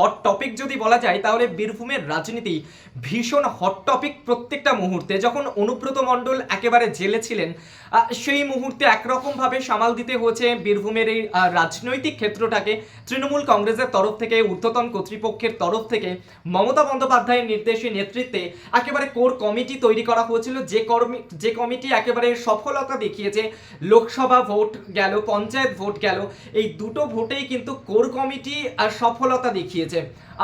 Hot topic যদি বলা যায়, তাহলে বীরভূমের রাজনীতি ভীষণ হট টপিক প্রত্যেকটা মুহূর্তে। যখন অনুব্রত মণ্ডল একেবারে জেলে ছিলেন সেই মুহূর্তে একরকমভাবে সামাল দিতে হয়েছে বীরভূমের এই রাজনৈতিক ক্ষেত্রটাকে। তৃণমূল কংগ্রেসের তরফ থেকে, ঊর্ধ্বতন কর্তৃপক্ষের তরফ থেকে মমতা বন্দ্যোপাধ্যায়ের নির্দেশে নেতৃত্বে একেবারে কোর কমিটি তৈরি করা হয়েছিল। যে কর্মী, যে কমিটি একেবারে সফলতা দেখিয়েছে, লোকসভা ভোট গেল, পঞ্চায়েত ভোট গেল, এই দুটো ভোটেই কিন্তু কোর কমিটি সফলতা দেখিয়েছে।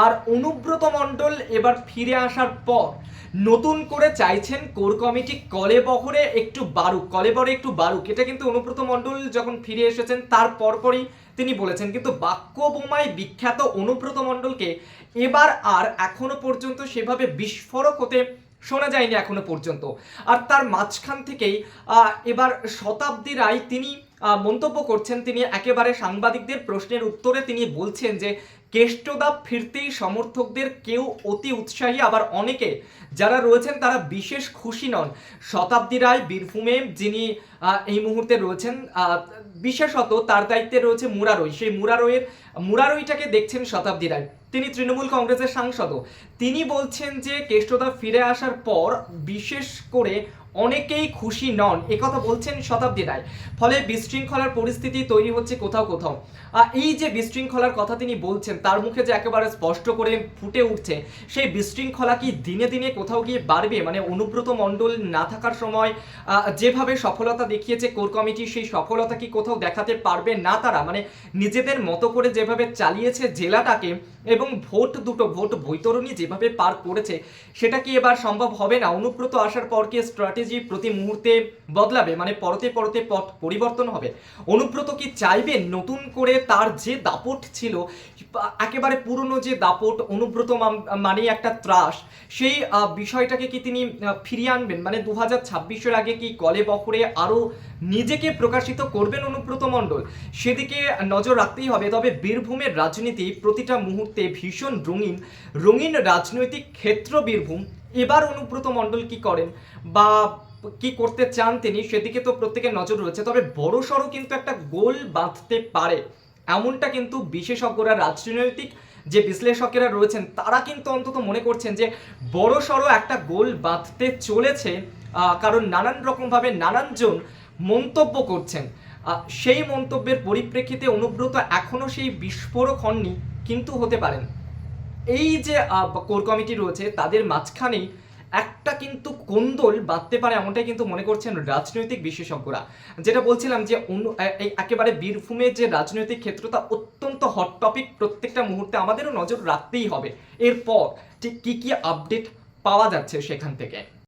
আর অনুব্রত মণ্ডল এবার ফিরে আসার পর নতুন করে চাইছেন কোর কমিটি কলে বহরে একটু বারুক কলে বহরে একটু বারুক এটা কিন্তু অনুব্রত মণ্ডল যখন ফিরে এসেছেন, তার পরপরই তিনি বলেছেন। কিন্তু বাক্য বোমায় বিখ্যাত অনুব্রত মণ্ডলকে এবার আর এখনও পর্যন্ত সেভাবে বিস্ফোরক হতে শোনা যায়নি এখনও পর্যন্ত। আর তার মাঝখান থেকেই এবার শতাব্দী রায় তিনি মন্তব্য করছেন। তিনি একেবারে সাংবাদিকদের প্রশ্নের উত্তরে তিনি বলছেন যে কেষ্টদা ফিরতেই সমর্থকদের কেউ অতি উৎসাহী। আবার অনেকে যারা রয়েছেন, তারা বিশেষ খুশি নন। শতাব্দী রায়, বীরভূমে যিনি এই মুহূর্তে রয়েছেন বিশেষত তার দায়িত্বে রয়েছে মুরারই। সেই মুরারইয়ের, মুরারইটাকে দেখছেন শতাব্দী রায়। তিনি তৃণমূল কংগ্রেসের সাংসদও তিনি বলছেন যে, কেষ্টদা ফিরে আসার পর বিশেষ করে অনেকেই খুশি নন। একথা বলছেন শতাব্দী রায়। ফলে বিশৃঙ্খলার পরিস্থিতি তৈরি হচ্ছে কোথাও কোথাও। এই যে বিশৃঙ্খলার কথা তিনি বলছেন তার মুখে যে একেবারে স্পষ্ট করে ফুটে উঠছে, সেই বিশৃঙ্খলা কি দিনে দিনে কোথাও গিয়ে বাড়বে? মানে অনুব্রত মণ্ডল না থাকার সময় যেভাবে সফলতা দেখিয়েছে কোর কমিটি, সেই সফলতা কি কোথাও দেখাতে পারবে না তারা? মানে নিজেদের মতো করে যেভাবে চালিয়েছে জেলাটাকে এবং ভোট দুটো, ভোট বৈতরণী যেভাবে পার করেছে, সেটা কি এবার সম্ভব হবে না? অনুব্রত আসার পর কি স্ট্র্যাটেজি প্রতি মুহূর্তে বদলাবে? মানে পরতে পরতে পথ পরিবর্তন হবে। অনুব্রত কি চাইবেন নতুন করে তার যে দাপট ছিল একেবারে পুরনো যে দাপট, অনুব্রত মানে একটা ত্রাস, সেই বিষয়টাকে কি তিনি ফিরিয়ে আনবেন? মানে দু হাজার ছাব্বিশের আগে কি কলে বখরে আরও নিজেকে প্রকাশিত করবেন অনুব্রত মণ্ডল? সেদিকে নজর রাখতেই হবে। তবে বীরভূমের রাজনীতি প্রতিটা মুহূর্তে ভীষণ রঙিন। রঙিন রাজনৈতিক ক্ষেত্র বীরভূম। এবার অনুব্রত মণ্ডল কি করেন? বা কি করতে চান তিনি? সেদিকে তো প্রত্যেকের নজর রয়েছে। তবে বড় সড়ো কিন্তু একটা গোল বাঁধতে পারে। এমনটা কিন্তু বিশেষজ্ঞরা, রাজনৈতিক যে বিশ্লেষকেরা রয়েছেন, তারা কিন্তু অন্তত মনে করছেন যে বড় সড়ো একটা গোল বাঁধতে চলেছে কারণ নানান রকমভাবে নানানজন মন্তব্য করছেন। সেই মন্তব্যের পরিপ্রেক্ষিতে অনুব্রত এখনও সেই বিস্ফোরক হননি, কিন্তু হতে পারেন। এই যে কোর কমিটি রয়েছে, তাদের মাঝখানেই একটা কিন্তু কোন্দল বাঁধতে পারে এমনটাই কিন্তু মনে করছেন রাজনৈতিক বিশেষজ্ঞরা। যেটা বলছিলাম যে অন্য এই একেবারে বীরভূমের যে রাজনৈতিক ক্ষেত্রটা অত্যন্ত হট টপিক প্রত্যেকটা মুহূর্তে আমাদেরও নজর রাখতেই হবে। এরপর ঠিক কী কী আপডেট পাওয়া যাচ্ছে সেখান থেকে?